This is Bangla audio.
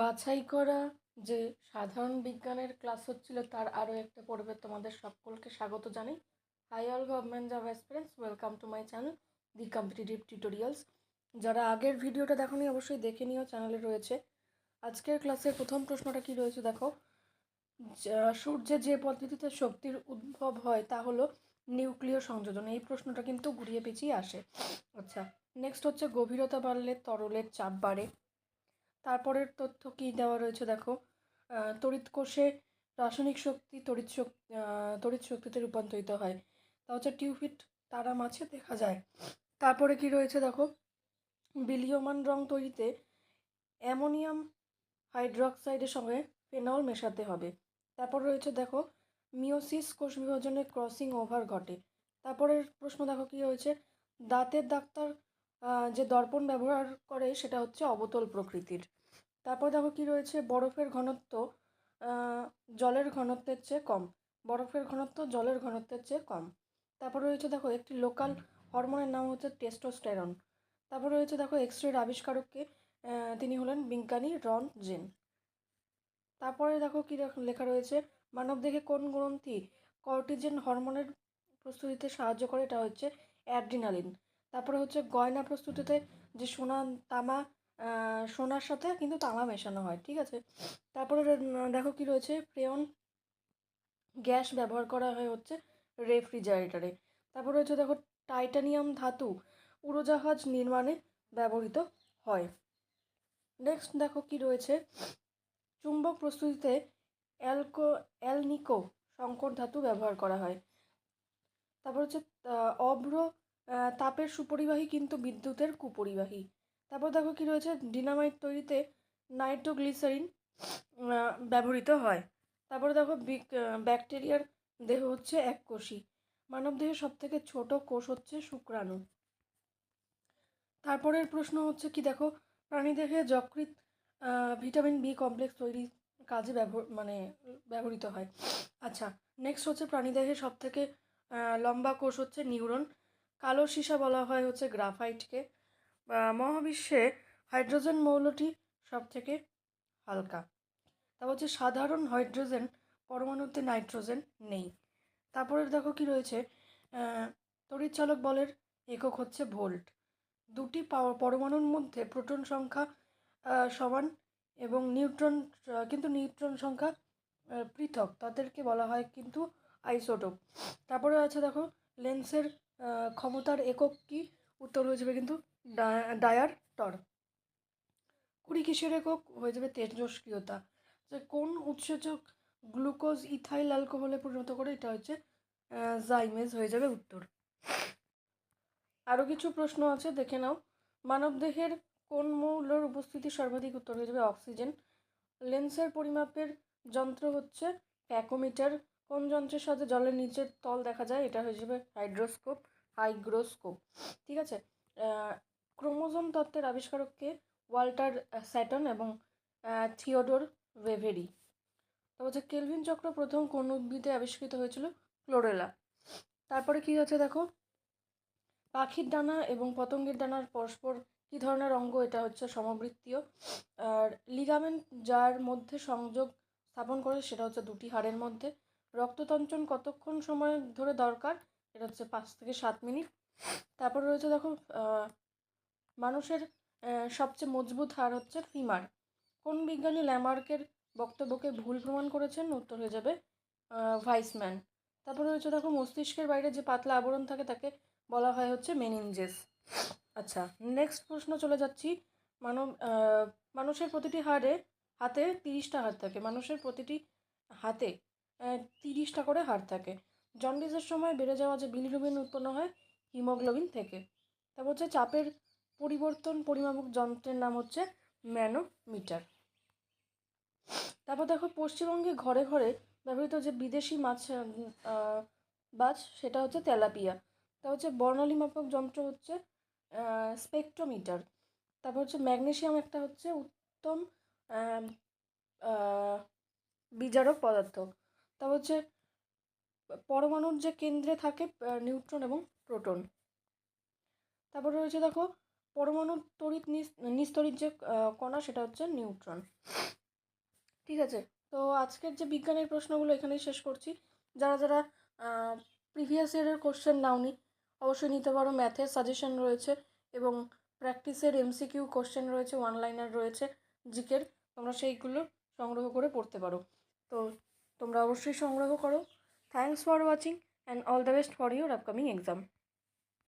বাছাই করা যে সাধারণ বিজ্ঞানের ক্লাস হচ্ছিল, তার আরও একটা পর্বে তোমাদের সকলকে স্বাগত জানাই। Hi all government job aspirants welcome to my channel the competitive tutorials যারা আগের ভিডিওটা দেখোনি, অবশ্যই দেখে নিও চ্যানেলে রয়েছে। আজকের ক্লাসের প্রথম প্রশ্নটা কি রয়েছে দেখো? সূর্যে যে পদ্ধতিতে শক্তির উদ্ভব হয়, তা হলো নিউক্লিয় সংযোজন। এই প্রশ্নটা কিন্তু ঘুরিয়ে পেঁচিয়ে আসে। আচ্ছা নেক্সট হচ্ছে গভীরতা বাড়লে তরলের চাপ বাড়ে। তারপরের তথ্য কি দেওয়া রয়েছে দেখো? তড়িৎ কোষে রাসায়নিক শক্তি তড়িৎ শক্তি তড়িৎ শক্তিতে রূপান্তরিত হয়। তা হচ্ছে টিউফিট তারা মাছে দেখা যায়। তারপরে কি রয়েছে দেখো? বিলীয়মান রং তৈরিতে অ্যামোনিয়াম হাইড্রক্সাইডের সঙ্গে ফেনল মেশাতে হবে। তারপর রয়েছে দেখো মিওসিস কোষ বিভাজনে ক্রসিং ওভার ঘটে। তারপরের প্রশ্ন দেখো কি হয়েছে? দাঁতের ডাক্তার যে দর্পণ ব্যবহার করে সেটা হচ্ছে অবতল প্রকৃতির। তারপর দেখো কি রয়েছে? বরফের ঘনত্ব জলের ঘনত্বের চেয়ে কম। বরফের ঘনত্ব, জলের ঘনত্বের চেয়ে কম। তারপর রয়েছে দেখো একটি লোকাল হরমোনের নাম হচ্ছে টেস্টোস্টেরন তারপর রয়েছে দেখো এক্স রের আবিষ্কারককে তিনি হলেন বিজ্ঞানী রন জেন। তারপরে দেখো কি লেখ- রয়েছে মানবদেহে কোন গ্রন্থি কর্টিজেন হরমোনের প্রস্তুতিতে সাহায্য করে? এটা হচ্ছে অ্যাড্রিনালিন তারপরে হচ্ছে গয়না প্রস্তুতিতে যে সোনা, তামা সোনার সাথে কিন্তু তামা মেশানো হয়, ঠিক আছে? তারপরে দেখো কি রয়েছে? ফ্রেয়ন গ্যাস ব্যবহার করা হয় হচ্ছে রেফ্রিজারেটরে। তারপর রয়েছে দেখো টাইটানিয়াম ধাতু, উড়োজাহাজ নির্মাণে ব্যবহৃত হয়। নেক্সট দেখো কি রয়েছে? চুম্বক প্রস্তুতিতে অ্যালকো, অ্যালনিকো সংকর ধাতু ব্যবহার করা হয়। তারপর হচ্ছে অভ্র তাপের সুপরিবাহী কিন্তু বিদ্যুতের কুপরিবাহী। তারপর দেখো কি রয়েছে? ডিনামাইট তৈরিতে নাইট্রোগ্লিসারিন ব্যবহৃত হয়। তারপরে দেখো ব্যাকটেরিয়ার দেহ হচ্ছে এক কোষী মানব দেহের সব থেকে ছোট কোষ হচ্ছে শুক্রাণু। তারপরের প্রশ্ন হচ্ছে কি দেখো? প্রাণীদেহে যকৃৎ আহ, ভিটামিন বি কমপ্লেক্স তৈরির কাজে ব্যবহার মানে ব্যবহৃত হয়। আচ্ছা নেক্সট হচ্ছে প্রাণীদেহে সব থেকে লম্বা কোষ হচ্ছে নিউরন। কালো সীসা বলা হয় হচ্ছে গ্রাফাইটকে। মহাবিশ্বে হাইড্রোজেন মৌলটি সব থেকে হালকা। তারপর হচ্ছে সাধারণ হাইড্রোজেন, পরমাণুতে নাইট্রোজেন নেই। তারপরে দেখো কি রয়েছে তড়িৎচালক বলের একক হচ্ছে ভোল্ট। দুটি পরমাণুর মধ্যে প্রোটন সংখ্যা সমান এবং নিউট্রন, কিন্তু নিউট্রন সংখ্যা পৃথক। তাদেরকে বলা হয় কিন্তু আইসোটোপ। তারপরে আছে দেখো, লেন্সের ক্ষমতার একক কি? উত্তর হয়ে যাবে কিন্তু ডায়ার টর। কুড়ি কিসের একক হয়ে যাবে তেজস্ক্রিয়তা যে কোন উৎসেচক গ্লুকোজ ইথাইল অ্যালকোহলে পরিণত করে এটা হচ্ছে জাইমেজ হয়ে যাবে উত্তর। আরও কিছু প্রশ্ন আছে, দেখে নাও। মানবদেহের কোন মৌলর উপস্থিতি সর্বাধিক উত্তর হয়ে যাবে অক্সিজেন। লেন্সের পরিমাপের যন্ত্র হচ্ছে প্যাকোমিটার। কোন যন্ত্রের সাথে জলের নিচের তল দেখা যায়, এটা হয়ে যাবে হাইড্রোস্কোপ। হাইগ্রোস্কোপ। ঠিক আছে? ক্রোমোজোম তত্ত্বের আবিষ্কারককে ওয়াল্টার স্যাটন এবং থিওডোর ওয়েভেরি তো হচ্ছে কেলভিন চক্র প্রথম কোন উদ্ভিদে আবিষ্কৃত হয়েছিল? ক্লোরেলা। তারপরে কি আছে দেখো? পাখির ডানা এবং পতঙ্গের ডানার পরস্পর কী ধরনের অঙ্গ? এটা হচ্ছে সমবৃত্তীয়। আর লিগামেন্ট যার মধ্যে সংযোগ স্থাপন করে, সেটা হচ্ছে দুটি হাড়ের মধ্যে। রক্ততঞ্চন কতক্ষণ সময় ধরে দরকার? এটা হচ্ছে পাঁচ থেকে সাত মিনিট। তারপর রয়েছে দেখো মানুষের সবচেয়ে মজবুত হার হচ্ছে ফিমার কোন বিজ্ঞানী ল্যামার্কের বক্তব্যকে ভুল প্রমাণ করেছেন? উত্তর হয়ে যাবে ভাইসম্যান। তারপরে রয়েছে দেখো, মস্তিষ্কের বাইরে যে পাতলা আবরণ থাকে, তাকে বলা হয় হচ্ছে মেনিনজেস। আচ্ছা নেক্সট প্রশ্ন চলে যাচ্ছি। মানব মানুষের প্রতিটি হাড়ে, হাতে তিরিশটা হাড় থাকে। মানুষের প্রতিটি হাতে তিরিশটা করে হাড় থাকে। জন্ডিসের সময় বেড়ে যাওয়া যে বিলিরুবিন উৎপন্ন হয় হিমোগ্লোবিন থেকে। তারপর হচ্ছে চাপের পরিবর্তন পরিমাপক যন্ত্রের নাম হচ্ছে ম্যানোমিটার। তারপর দেখো পশ্চিমবঙ্গে ঘরে ঘরে ব্যবহৃত যে বিদেশি মাছ মাছ, সেটা হচ্ছে তেলাপিয়া। তা হচ্ছে বর্ণালী মাপক যন্ত্র হচ্ছে স্পেকট্রোমিটার তারপর হচ্ছে ম্যাগনেসিয়াম একটা হচ্ছে উত্তম বিজারক পদার্থ। তারপর হচ্ছে পরমাণুর যে কেন্দ্রে থাকে নিউট্রন এবং প্রোটন। তারপর রয়েছে দেখো পরমাণু তড়িৎ নিস- নিস্তড়িৎ যে কণা, সেটা হচ্ছে নিউট্রন। ঠিক আছে? তো আজকের যে বিজ্ঞানের প্রশ্নগুলো এখানেই শেষ করছি। যারা যারা প্রিভিয়াস ইয়ারের কোশ্চেন নাওনি, অবশ্যই নিতে পারো। ম্যাথের সাজেশন রয়েছে এবং প্র্যাকটিসের এমসিকিউ কোশ্চেন রয়েছে ওয়ান লাইনার রয়েছে, জিকের। তোমরা সেইগুলো সংগ্রহ করে পড়তে পারো। তো তোমরা অবশ্যই সংগ্রহ করো। Thanks for watching and all the best for your upcoming exam.